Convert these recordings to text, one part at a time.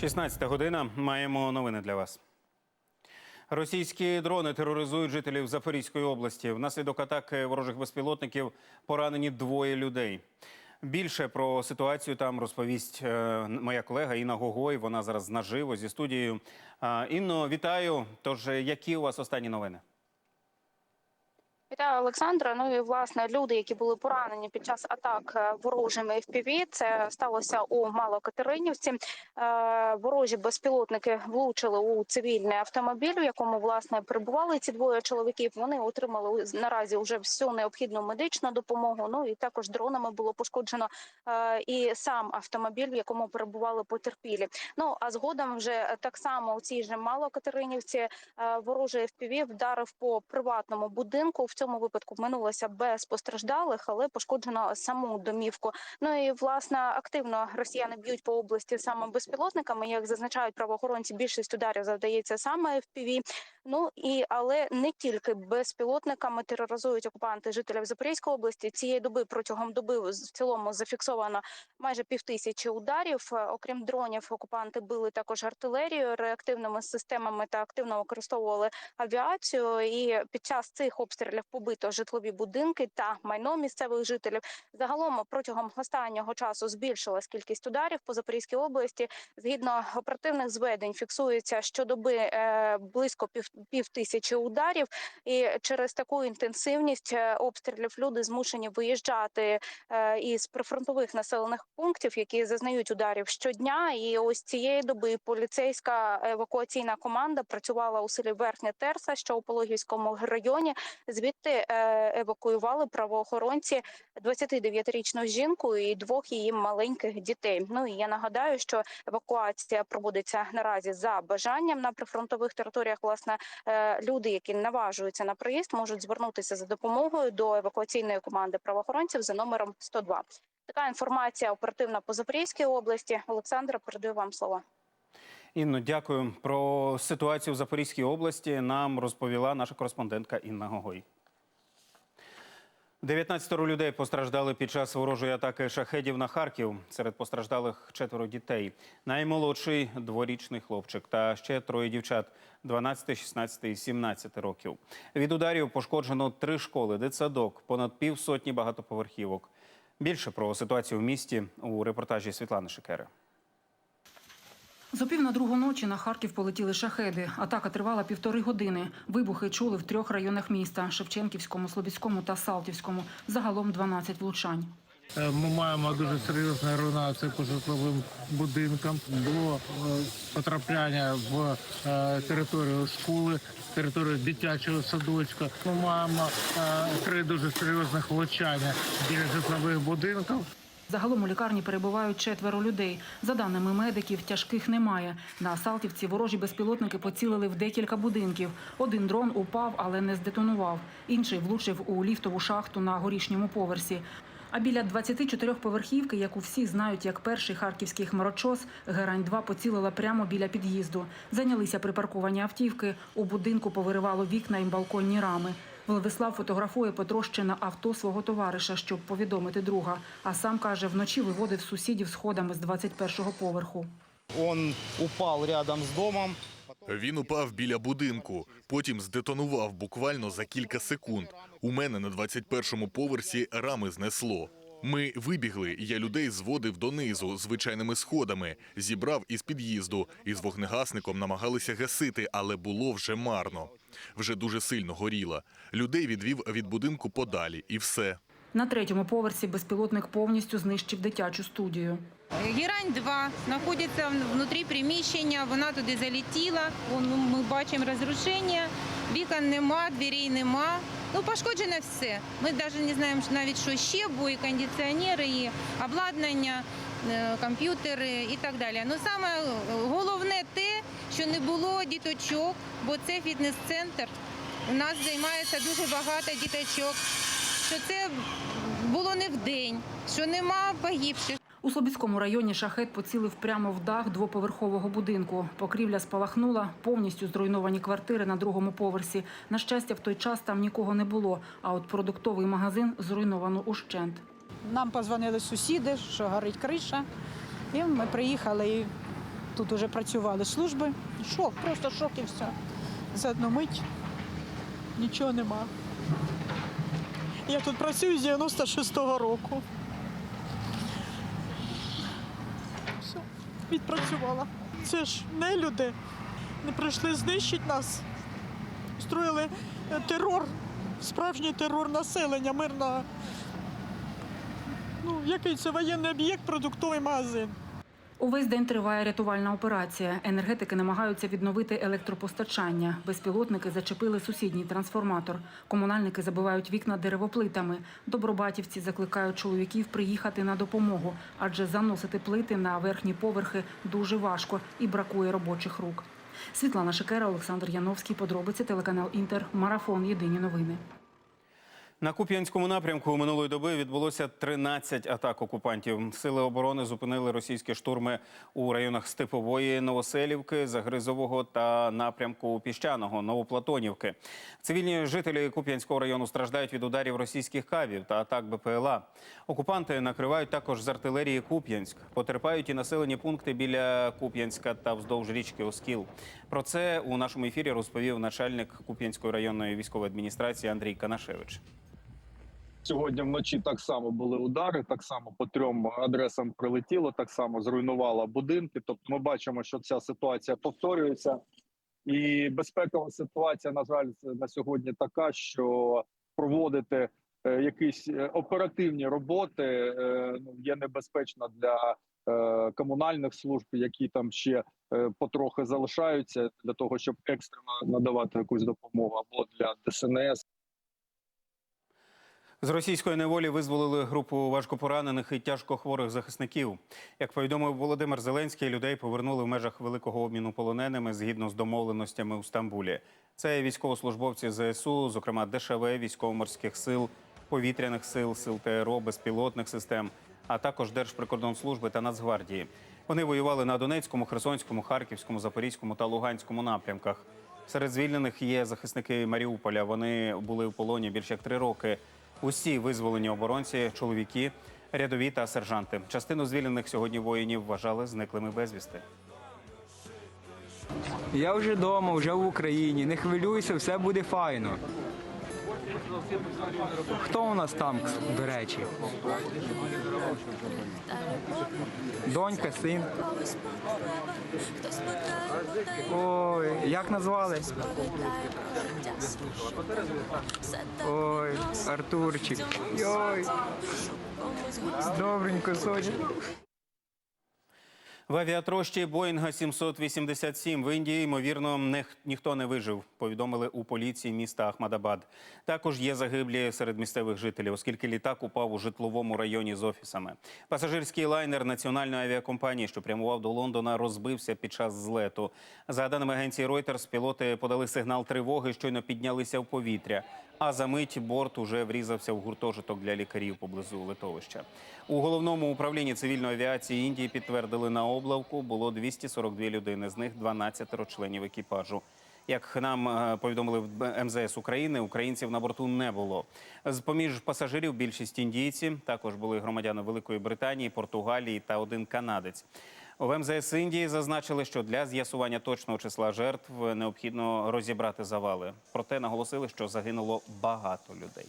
16 година. Маємо новини для вас. Російські дрони тероризують жителів Запорізької області. Внаслідок атаки ворожих безпілотників поранені двоє людей. Більше про ситуацію там розповість е, моя колега Інна Гогой. Вона зараз наживо зі студією. Інно, вітаю. Тож, які у вас останні новини? Вітаю, Олександра. Ну і власне люди, які були поранені під час атак е, ворожими FPV, це сталося у Малокатеринівці. Е, Ворожі безпілотники влучили у цивільний автомобіль, в якому власне перебували ці двоє чоловіків. Вони отримали наразі вже всю необхідну медичну допомогу. Ну і також дронами було пошкоджено е, і сам автомобіль, в якому перебували потерпілі. Ну а згодом вже так само у цій же Малокатеринівці ворожий FPV вдарив по приватному будинку. В цьому випадку минулося без постраждалих, але пошкоджено саму домівку. Ну і власне активно росіяни б'ють по області саме безпілотниками. Як зазначають правоохоронці, більшість ударів завдається саме FPV. Ну і але не тільки безпілотниками тероризують окупанти жителів Запорізької області. Цієї доби протягом доби в цілому зафіксовано майже півтисячі ударів. Е, Окрім дронів, окупанти били також артилерію реактивними системами та активно використовували авіацію. І під час цих обстрілів побито житлові будинки та майно місцевих жителів. Загалом протягом останнього часу збільшилась кількість ударів по Запорізькій області. Згідно оперативних зведень, фіксується щодоби е, близько пів, пів тисячі ударів. І через таку інтенсивність е, обстрілів люди змушені виїжджати е, із прифронтових населених пунктів, які зазнають ударів щодня. І ось цієї доби поліцейська евакуаційна команда працювала у селі Верхня Терса, що у Пологівському районі. Звідти е, евакуювали правоохоронці 29-річну жінку і двох її маленьких дітей. Ну і я нагадаю, що евакуація проводиться наразі за бажанням на прифронтових територіях. Власне, люди, які наважуються на приїзд, можуть звернутися за допомогою до евакуаційної команди правоохоронців за номером 102. Така інформація оперативна по Запорізькій області. Олександра, передаю вам слово. Інно, дякую. Про ситуацію в Запорізькій області нам розповіла наша кореспондентка Інна Гогой. 19 людей постраждали під час ворожої атаки шахедів на Харків. Серед постраждалих четверо дітей. Наймолодший дворічний хлопчик та ще троє дівчат 12, 16 і 17 років. Від ударів пошкоджено три школи, дитсадок, понад півсотні багатоповерхівок. Більше про ситуацію в місті у репортажі Світлани Шикери. За пів на другу ночі на Харків полетіли шахеди. Атака тривала півтори години. Вибухи чули в трьох районах міста: Шевченківському, Слобідському та Салтівському. Загалом 12 влучань. Е, Ми маємо дуже серйозну руйнацію по житловим будинкам. Було е, потрапляння в е, територію школи, територію дитячого садочка. Ми маємо три дуже серйозних влучання біля житлових будинків. Загалом у лікарні перебувають четверо людей. За даними медиків, тяжких немає. На Салтівці ворожі безпілотники поцілили в декілька будинків. Один дрон упав, але не здетонував. Інший влучив у ліфтову шахту на горішньому поверсі. А біля 24-поверхівки, яку всі знають як перший харківський хмарочос, Герань-2 поцілила прямо біля під'їзду. Зайнялися припарковані автівки. У будинку повиривало вікна і балконні рами. Владислав фотографує потрощене авто свого товариша, щоб повідомити друга. А сам каже, вночі виводив сусідів сходами з 21-го поверху. Он упал рядом с домом. Він упав біля будинку, потім здетонував буквально за кілька секунд. У мене на 21-му поверсі рами знесло. Ми вибігли, і я людей зводив донизу звичайними сходами, зібрав із під'їзду і з вогнегасником намагалися гасити, але було вже марно. Вже дуже сильно горіло. Людей відвів від будинку подалі, і все. На третьому поверсі безпілотник повністю знищив дитячу студію. Герань 2 знаходиться внутрі приміщення, вона туди залетіла. Ми бачимо розрушення, вікон нема, дверей нема. Ну, пошкоджене все. Ми навіть не знаємо навіть, що ще, бо і кондиціонери, і обладнання, е, комп'ютери і так далі. Ну саме головне те, що не було діточок, бо це фітнес-центр. У нас займається дуже багато діточок. Що це було не в день, що нема погибших. У Слобідському районі шахет поцілив прямо в дах двоповерхового будинку. Покрівля спалахнула, повністю зруйновані квартири на другому поверсі. На щастя, в той час там нікого не було. А от продуктовий магазин зруйновано ущент. Нам позвонили сусіди, що горить криша. І ми приїхали і тут вже працювали служби. Шок, просто шок і все. За одну мить нічого нема. Я тут працюю з 96-го року. Все, відпрацювала. Це ж не люди. Не прийшли знищити нас. Строїли е, терор, справжній терор населення, мирного. Ну, який це воєнний об'єкт, продуктовий магазин. Увесь день триває рятувальна операція. Енергетики намагаються відновити електропостачання. Безпілотники зачепили сусідній трансформатор. Комунальники забивають вікна деревоплитами. Добробатівці закликають чоловіків приїхати на допомогу, адже заносити плити на верхні поверхи дуже важко і бракує робочих рук. Світлана Шикера, Олександр Яновський. Подробиці телеканал Інтер. Марафон. Єдині новини. На Куп'янському напрямку минулої доби відбулося 13 атак окупантів. Сили оборони зупинили російські штурми у районах Степової, Новоселівки, Загризового та напрямку Піщаного, Новоплатонівки. Цивільні жителі Куп'янського району страждають від ударів російських кавів та атак БПЛА. Окупанти накривають також з артилерії Куп'янськ. Потерпають і населені пункти біля Куп'янська та вздовж річки Оскіл. Про це у нашому ефірі розповів начальник Куп'янської районної військової адміністрації Андрій Канашевич. Сьогодні вночі так само були удари, так само по трьом адресам прилетіло, так само зруйнувало будинки. Тобто, ми бачимо, що ця ситуація повторюється, і безпекова ситуація, на жаль, на сьогодні така, що проводити е, якісь е, оперативні роботи е, ну, є небезпечно для комунальних служб, які там ще потрохи залишаються для того, щоб екстрено надавати якусь допомогу або для ДСНС. З російської неволі визволили групу важкопоранених і тяжкохворих захисників. Як повідомив Володимир Зеленський, людей повернули в межах великого обміну полоненими згідно з домовленостями у Стамбулі. Це військовослужбовці ЗСУ, зокрема ДШВ, військово-морських сил, повітряних сил, сил ТРО, безпілотних систем, а також Держприкордонслужби та Нацгвардії. Вони воювали на Донецькому, Херсонському, Харківському, Запорізькому та Луганському напрямках. Серед звільнених є захисники Маріуполя. Вони були в полоні більше як три роки. Усі визволені оборонці, чоловіки, рядові та сержанти. Частину звільнених сьогодні воїнів вважали зниклими безвісти. Я вже вдома, вже в Україні. Не хвилюйся, все буде файно. Хто у нас там, до речі? Донька, син. Ой, як назвали? Ой, Артурчик. Ой. Добренько, Соня. В авіатрощі Боїнга 787 в Індії, ймовірно, не, ніхто не вижив, повідомили у поліції міста Ахмадабад. Також є загиблі серед місцевих жителів, оскільки літак упав у житловому районі з офісами. Пасажирський лайнер національної авіакомпанії, що прямував до Лондона, розбився під час злету. За даними агенції Reuters, пілоти подали сигнал тривоги, щойно піднялися в повітря. А за мить борт уже врізався в гуртожиток для лікарів поблизу литовища. У головному управлінні цивільної авіації Індії підтвердили на облавку було 242 людини, з них 12 членів екіпажу. Як нам е, повідомили в МЗС України, українців на борту не було. З поміж пасажирів більшість індійці також були громадяни Великої Британії, Португалії та один канадець. В МЗС Індії зазначили, що для з'ясування точного числа жертв необхідно розібрати завали. Проте наголосили, що загинуло багато людей.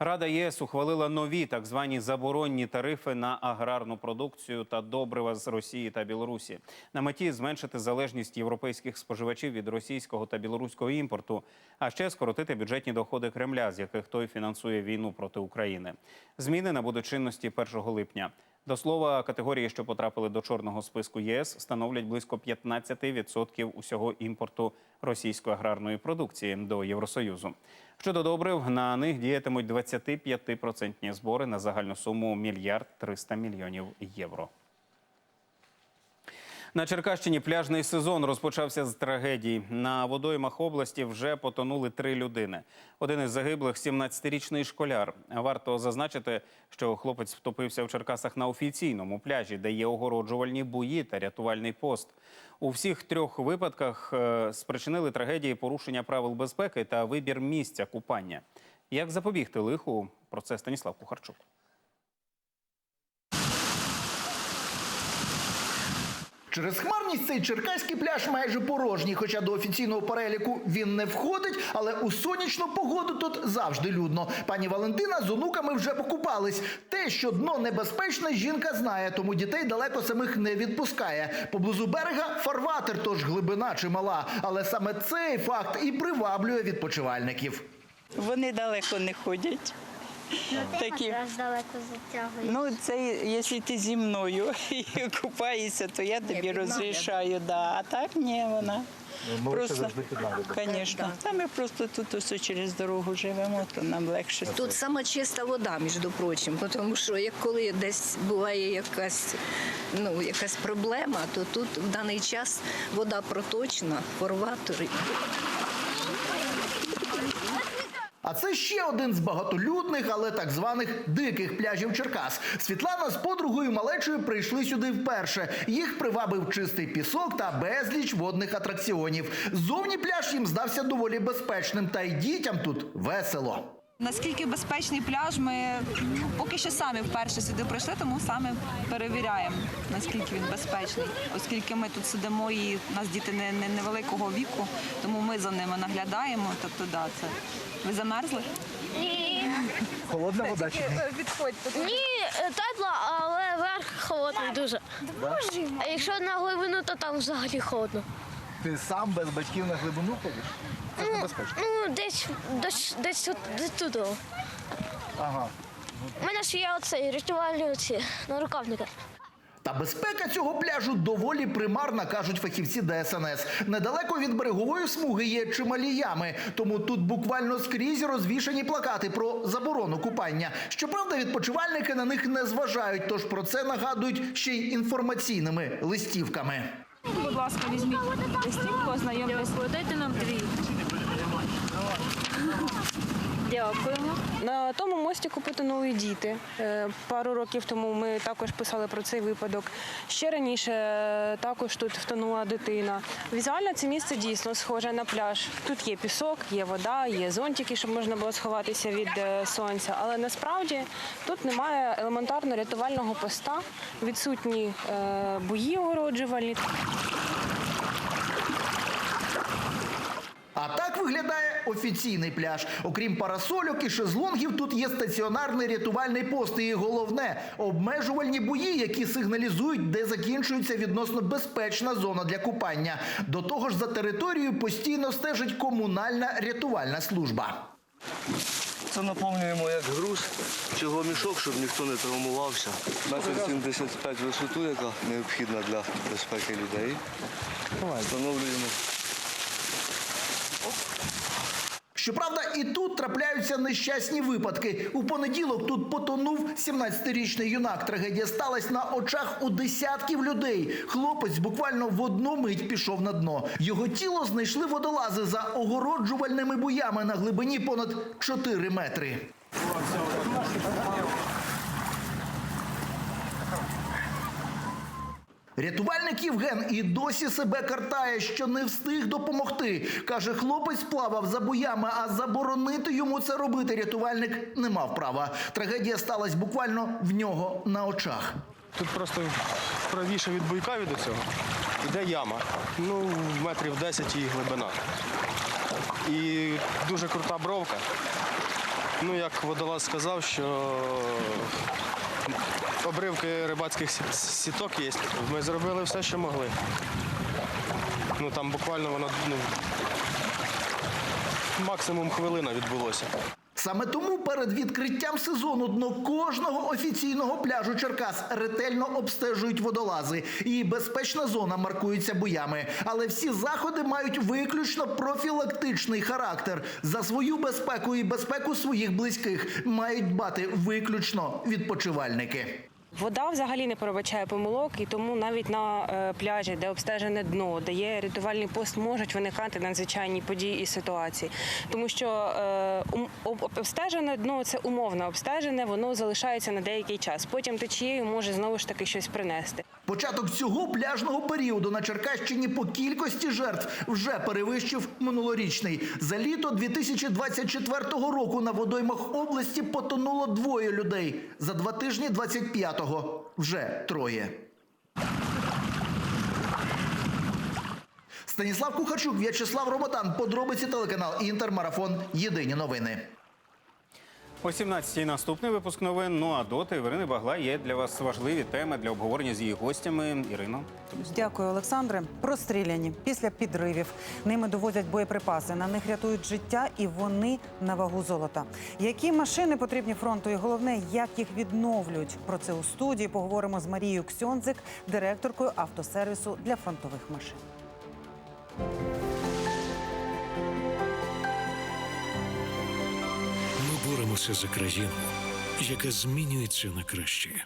Рада ЄС ухвалила нові так звані заборонні тарифи на аграрну продукцію та добрива з Росії та Білорусі. На меті зменшити залежність європейських споживачів від російського та білоруського імпорту, а ще скоротити бюджетні доходи Кремля, з яких той фінансує війну проти України. Зміни набудуть чинності 1 липня. До слова, категорії, що потрапили до чорного списку єС, становлять близько 15% усього імпорту російської аграрної продукції до Євросоюзу. Щодо добрив, на них діятимуть 25% збори на загальну суму мільярд 300 мільйонів євро. На Черкащині пляжний сезон розпочався з трагедії. На водоймах області вже потонули три людини. Один із загиблих – 17-річний школяр. Варто зазначити, що хлопець втопився в Черкасах на офіційному пляжі, де є огороджувальні бої та рятувальний пост. У всіх трьох випадках е, спричинили трагедії порушення правил безпеки та вибір місця купання. Як запобігти лиху? Про це Станіслав Кухарчук. Через хмарність цей черкаський пляж майже порожній, хоча до офіційного переліку він не входить, але у сонячну погоду тут завжди людно. Пані Валентина з онуками вже покупались. Те, що дно небезпечне, жінка знає, тому дітей далеко самих не відпускає. Поблизу берега фарватер, тож глибина чимала. Але саме цей факт і приваблює відпочивальників. Вони далеко не ходять. Такі. далеко. Ну, це якщо ти зі мною купаєшся, то я тобі розрішаю. Да. А так ні, вона. Просто, звісно. Та ми просто тут ось через дорогу живемо, то нам легше. Тут сама чиста вода, між прочим, тому що як коли десь буває якась, ну, якась проблема, то тут в даний час вода проточна, форватори. А це ще один з багатолюдних, але так званих диких пляжів Черкас. Світлана з подругою малечою прийшли сюди вперше. Їх привабив чистий пісок та безліч водних атракціонів. Зовні пляж їм здався доволі безпечним, та й дітям тут весело. Наскільки безпечний пляж, ми ну, поки що самі вперше сюди прийшли, тому саме перевіряємо, наскільки він безпечний. Оскільки ми тут сидимо і у нас діти не, не невеликого віку, тому ми за ними наглядаємо. Тобто, да, це ви замерзли? Ні, Холодна вода чи ні? Відходьте. ні, тепла, але верх холодний дуже. А якщо на глибину, то там взагалі холодно. Ти сам без батьків на глибину ходиш? Це ж небезпечно. Ну, десь, десь, десь, тут- десь туди. Ага. У мене ж є оцей рятувальні оці нарукавники. Та безпека цього пляжу доволі примарна, кажуть фахівці ДСНС. Недалеко від берегової смуги є чималі ями, тому тут буквально скрізь розвішані плакати про заборону купання. Щоправда, відпочивальники на них не зважають, тож про це нагадують ще й інформаційними листівками. Будь ласка, візьміть листівку, ознайомтесь. Дайте нам дві. Дякуємо. На тому мостику потонули діти. Е, Пару років тому ми також писали про цей випадок. Ще раніше е, також тут втонула дитина. Візуально це місце дійсно схоже на пляж. Тут є пісок, є вода, є зонтики, щоб можна було сховатися від е, сонця. Але насправді тут немає елементарно рятувального поста, відсутні бої огороджувальні. А так виглядає офіційний пляж. Окрім парасольок і шезлонгів, тут є стаціонарний рятувальний пост. І головне обмежувальні бої, які сигналізують, де закінчується відносно безпечна зона для купання. До того ж, за територією постійно стежить комунальна рятувальна служба. Це наповнюємо як груз, чого мішок, щоб ніхто не травмувався. Метр 75 висоту, яка необхідна для безпеки людей. Встановлюємо. Щоправда, і тут трапляються нещасні випадки. У понеділок тут потонув 17-річний юнак. Трагедія сталася на очах у десятків людей. Хлопець буквально в одну мить пішов на дно. Його тіло знайшли водолази за огороджувальними буями на глибині понад 4 метри. Рятувальник Євген і досі себе картає, що не встиг допомогти. Каже, хлопець плавав за боями, а заборонити йому це робити рятувальник не мав права. Трагедія сталася буквально в нього на очах. Тут просто правіше від буйка від цього йде яма. Ну, метрів 10 її глибина. І дуже крута бровка. Ну, як водолаз сказав, що обривки рибацьких сіток є. Ми зробили все, що могли. Ну там буквально воно ну, максимум хвилина відбулося. Саме тому перед відкриттям сезону дно кожного офіційного пляжу Черкас ретельно обстежують водолази. І безпечна зона маркується буями. Але всі заходи мають виключно профілактичний характер. За свою безпеку і безпеку своїх близьких мають дбати виключно відпочивальники. Вода взагалі не пробачає помилок, і тому навіть на е, пляжі, де обстежене дно, де є рятувальний пост, можуть виникати надзвичайні події і ситуації. Тому що е, обстежене дно це умовно обстежене, воно залишається на деякий час. Потім течією може знову ж таки щось принести. Початок цього пляжного періоду на Черкащині по кількості жертв вже перевищив минулорічний. За літо 2024 року на водоймах області потонуло двоє людей. За два тижні 25-го нього вже троє. Станіслав Кухарчук, В'ячеслав Роботан. Подробиці телеканал Інтермарафон. Єдині новини. О 17-й наступний випуск новин. Ну а доти Ірини Багла є для вас важливі теми для обговорення з її гостями. Ірино. Дякую, Олександре. Простріляні після підривів. Ними довозять боєприпаси. На них рятують життя, і вони на вагу золота. Які машини потрібні фронту? І головне, як їх відновлюють? Про це у студії поговоримо з Марією Ксьонзик, директоркою автосервісу для фронтових машин. Ми боремося за країну, яка змінюється на краще.